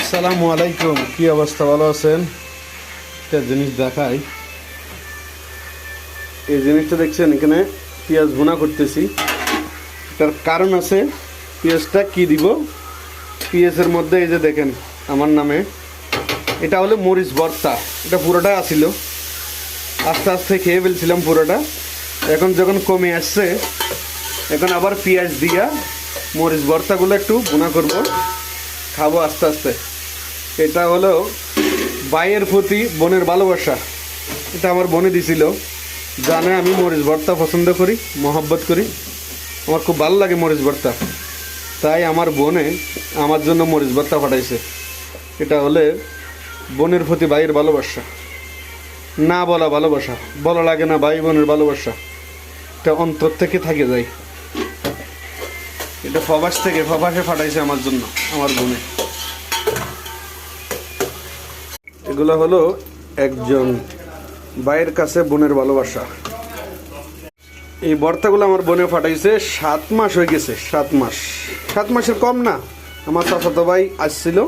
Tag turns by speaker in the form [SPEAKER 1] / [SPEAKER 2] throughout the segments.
[SPEAKER 1] আসসালামু আলাইকুম। কি অবস্থা? ভালো আছেন? একটা জিনিস দেখাই। এই জিনিসটা দেখছেন এখানে? পেঁয়াজ ভুনা করতেছি। তার কারণ আছে, পেঁয়াজটা কি দিব? পেঁয়াজের মধ্যে এই যে দেখেন, আমার নামে। এটা হলো মরিচ ভর্তা। এটা পুরোটা আসিল আস্তে আস্তে খেয়ে ফেলছিলাম পুরোটা। এখন যখন কমে আসছে, এখন আবার পেঁয়াজ দিয়া মরিচ ভর্তাগুলো একটু ভুনা করব। খাব আস্তে আস্তে। এটা হলো ভাইয়ের প্রতি বোনের ভালোবাসা। এটা আমার বনে দিছিল। জানে আমি মরিচ ভর্তা পছন্দ করি, মহব্বত করি। আমার খুব ভালো লাগে মরিচ ভর্তা। তাই আমার বোনে আমার জন্য মরিচ ভর্তা পাঠাইছে। এটা হলে বোনের প্রতি ভাইয়ের ভালোবাসা। না বলা ভালোবাসা। বলা লাগে না ভাই বোনের ভালোবাসা। এটা অন্তর থেকে থাকে যায় এটা ফবাস থেকে ফবাসে ফাটাইছে আমার জন্য, আমার বোনে। এগুলো হলো একজন ভাইয়ের কাছে বোনের ভালোবাসা। এই বর্তাগুলো আমার বোনে ফাটাইছে, সাত মাস হয়ে গেছে, সাত মাস। সাত মাসের কম না, আমার চাচাতো ভাই আসছিল,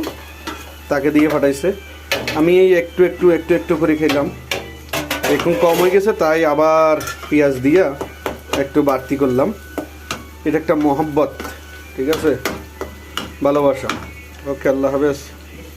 [SPEAKER 1] তাকে দিয়ে ফাটাইছে। আমি এই একটু একটু একটু একটু করে খেলাম। এখন কম হয়ে গেছে, তাই আবার পেঁয়াজ দিয়া একটু বাড়তি করলাম। এটা একটা মোহাম্মত ঠিক আছে? ভালোবাসা। ওকে আল্লাহ হাফেজ।